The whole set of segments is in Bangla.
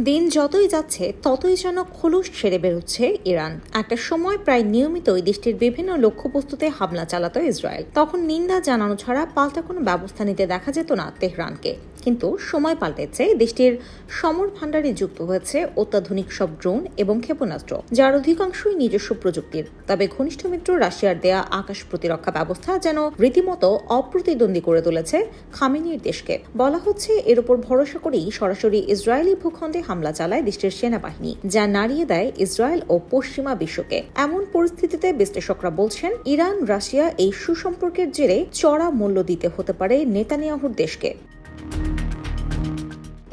দিন যতই যাচ্ছে, ততই যেন খোলস ছেড়ে বেরোচ্ছে ইরান। একটা সময় প্রায় নিয়মিতই দেশটির বিভিন্ন লক্ষ্যবস্তুতে হামলা চালাতো ইসরায়েল। তখন নিন্দা জানানো ছাড়া পাল্টা কোনো ব্যবস্থা নিতে দেখা যেত না তেহরানকে। কিন্তু সময় পাল্টেছে, দেশটির সমর ভাণ্ডারে যুক্ত হয়েছে অত্যাধুনিক সব ড্রোন এবং ক্ষেপণাস্ত্র, যার অধিকাংশই নিজস্ব প্রযুক্তির। তবে ঘনিষ্ঠ মিত্র রাশিয়ার দেয়া আকাশ প্রতিরক্ষা ব্যবস্থা যেন রীতিমতো অপ্রতিদ্বন্দ্বী করে তুলেছে খামিনির দেশকে। বলা হচ্ছে, এর উপর ভরসা করেই সরাসরি ইসরায়েলি ভূখণ্ডে হামলা চালায় দেশটির সেনাবাহিনী, যা নাড়িয়ে দেয় ইসরায়েল ও পশ্চিমা বিশ্বকে। এমন পরিস্থিতিতে বিশ্লেষকরা বলছেন, ইরান, রাশিয়া এই সুসম্পর্কের জেরে চড়া মূল্য দিতে হতে পারে নেতানিয়াহুর দেশকে।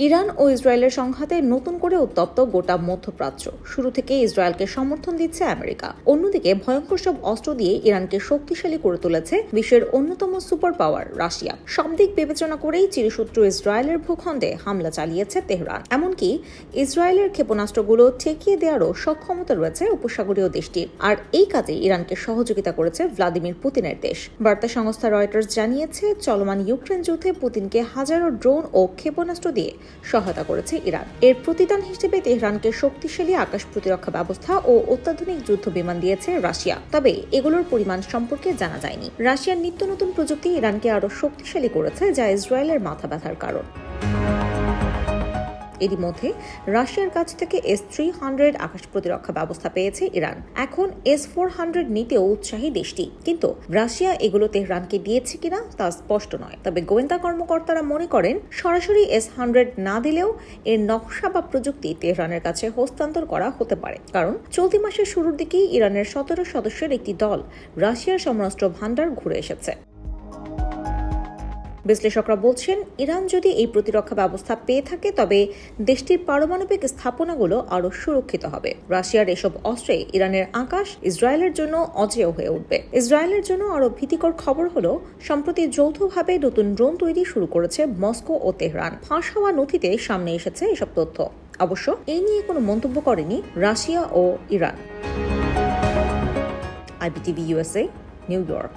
ইরান ও ইসরায়েলের সংঘাতে নতুন করে উত্তপ্ত গোটা মধ্যপ্রাচ্য। শুরু থেকে ইসরায়েলকে সমর্থন দিচ্ছে আমেরিকা। অন্যদিকে ভয়ঙ্কর সব অস্ত্র দিয়ে ইরানকে শক্তিশালী করে তুলেছে বিশ্বের অন্যতম সুপার পাওয়ার রাশিয়া। সব দিক বিবেচনা করেই চিরশত্রু ইসরায়েলের ভূখণ্ডে হামলা চালিয়েছে তেহরান। এমনকি ইসরায়েলের ক্ষেপণাস্ত্রগুলো ঠেকিয়ে দেওয়ারও সক্ষমতা রয়েছে উপসাগরীয় দেশটির। আর এই কাজে ইরানকে সহযোগিতা করেছে ভ্লাদিমির পুতিনের দেশ। বার্তা সংস্থা রয়টার্স জানিয়েছে, চলমান ইউক্রেন যুদ্ধে পুতিনকে হাজারো ড্রোন ও ক্ষেপণাস্ত্র দিয়ে সহায়তা করেছে ইরান। এর প্রতিদান হিসেবে তেহরানকে শক্তিশালী আকাশ প্রতিরক্ষা ব্যবস্থা ও অত্যাধুনিক যুদ্ধ বিমান দিয়েছে রাশিয়া। তবে এগুলোর পরিমাণ সম্পর্কে জানা যায়নি। রাশিয়ার নিত্য নতুন প্রযুক্তি ইরানকে আরও শক্তিশালী করেছে, যা ইসরায়েলের মাথা ব্যথার কারণ। এরই মধ্যে রাশিয়ার কাছ থেকে এস থ্রি হান্ড্রেড আকাশ প্রতিরক্ষা ব্যবস্থা পেয়েছে ইরান। এখন এস ফোর হান্ড্রেড নিতেও উৎসাহী দেশটি। কিন্তু রাশিয়া এগুলো তেহরানকে দিয়েছে কিনা তা স্পষ্ট নয়। তবে গোয়েন্দা কর্মকর্তারা মনে করেন, সরাসরি এস হান্ড্রেড না দিলেও এর নকশা বা প্রযুক্তি তেহরানের কাছে হস্তান্তর করা হতে পারে। কারণ চলতি মাসের শুরুর দিকেই ইরানের সতেরো সদস্যের একটি দল রাশিয়ার সমরাষ্ট্র ভান্ডার ঘুরে এসেছে। বিশ্লেষকরা বলছেন, ইরান যদি এই প্রতিরক্ষা ব্যবস্থা পেয়ে থাকে, তবে দেশটির পারমাণবিক স্থাপনাগুলো আরও সুরক্ষিত হবে। রাশিয়ার এসব অস্ত্রে ইরানের আকাশ ইসরায়েলের জন্য অজেয় হয়ে উঠবে। ইসরায়েলের জন্য আরও ভীতিকর খবর হলো, সম্প্রতি যৌথভাবে নতুন ড্রোন তৈরি শুরু করেছে মস্কো ও তেহরান। ফাঁস হওয়া নথিতে সামনে এসেছে এসব তথ্য। অবশ্য এই নিয়ে কোনো মন্তব্য করেনি রাশিয়া ও Iran. IBTV USA New York.